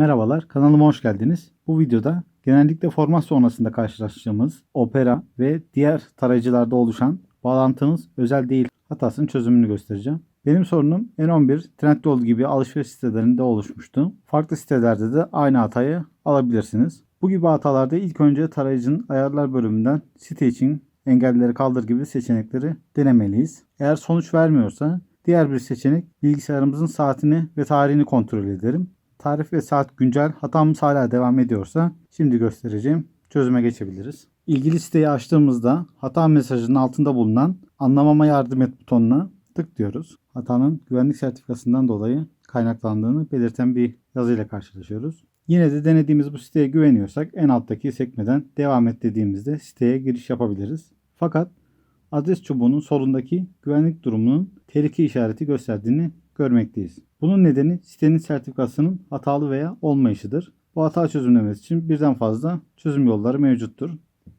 Merhabalar, kanalıma hoş geldiniz. Bu videoda genellikle format sonrasında karşılaştığımız Opera ve diğer tarayıcılarda oluşan bağlantınız özel değil hatasının çözümünü göstereceğim. Benim sorunum N11, Trendyol gibi alışveriş sitelerinde oluşmuştu. Farklı sitelerde de aynı hatayı alabilirsiniz. Bu gibi hatalarda ilk önce tarayıcının ayarlar bölümünden site için engelleri kaldır gibi seçenekleri denemeliyiz. Eğer sonuç vermiyorsa diğer bir seçenek bilgisayarımızın saatini ve tarihini kontrol ederim. Tarih ve saat güncel hatamız hala devam ediyorsa şimdi göstereceğim çözüme geçebiliriz. İlgili siteyi açtığımızda hata mesajının altında bulunan anlamama yardım et butonuna tıklıyoruz. Hatanın güvenlik sertifikasından dolayı kaynaklandığını belirten bir yazıyla karşılaşıyoruz. Yine de denediğimiz bu siteye güveniyorsak en alttaki sekmeden devam et dediğimizde siteye giriş yapabiliriz. Fakat adres çubuğunun solundaki güvenlik durumunun tehlike işareti gösterdiğini görmekteyiz. Bunun nedeni sitenin sertifikasının hatalı veya olmayışıdır. Bu hata çözümlemesi için birden fazla çözüm yolları mevcuttur.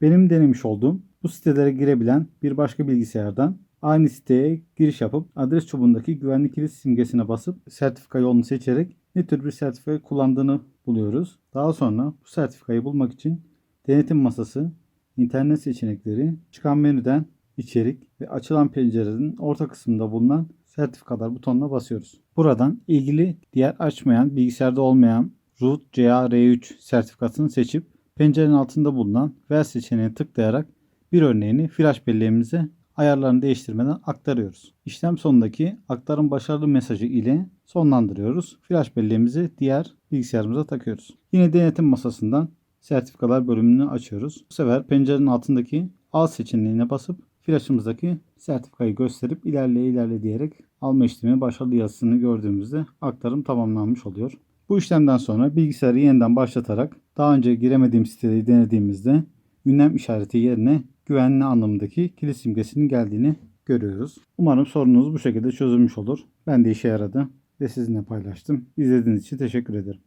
Benim denemiş olduğum bu sitelere girebilen bir başka bilgisayardan aynı siteye giriş yapıp adres çubuğundaki güvenlik kilit simgesine basıp sertifika yolunu seçerek ne tür bir sertifika kullandığını buluyoruz. Daha sonra bu sertifikayı bulmak için denetim masası, internet seçenekleri, çıkan menüden içerik ve açılan pencerenin orta kısmında bulunan sertifikalar butonuna basıyoruz. Buradan ilgili diğer açmayan bilgisayarda olmayan root CA-R3 sertifikasını seçip pencerenin altında bulunan ver seçeneğine tıklayarak bir örneğini flash belleğimize ayarlarını değiştirmeden aktarıyoruz. İşlem sonundaki aktarım başarılı mesajı ile sonlandırıyoruz. Flash belleğimizi diğer bilgisayarımıza takıyoruz. Yine denetim masasından sertifikalar bölümünü açıyoruz. Bu sefer pencerenin altındaki al seçeneğine basıp flashımızdaki sertifikayı gösterip ilerle ilerle diyerek alma işlemi başarılı yazısını gördüğümüzde aktarım tamamlanmış oluyor. Bu işlemden sonra bilgisayarı yeniden başlatarak daha önce giremediğim siteyi denediğimizde ünlem işareti yerine güvenli anlamındaki kilit simgesinin geldiğini görüyoruz. Umarım sorununuz bu şekilde çözülmüş olur. Ben de işe yaradı ve sizinle paylaştım. İzlediğiniz için teşekkür ederim.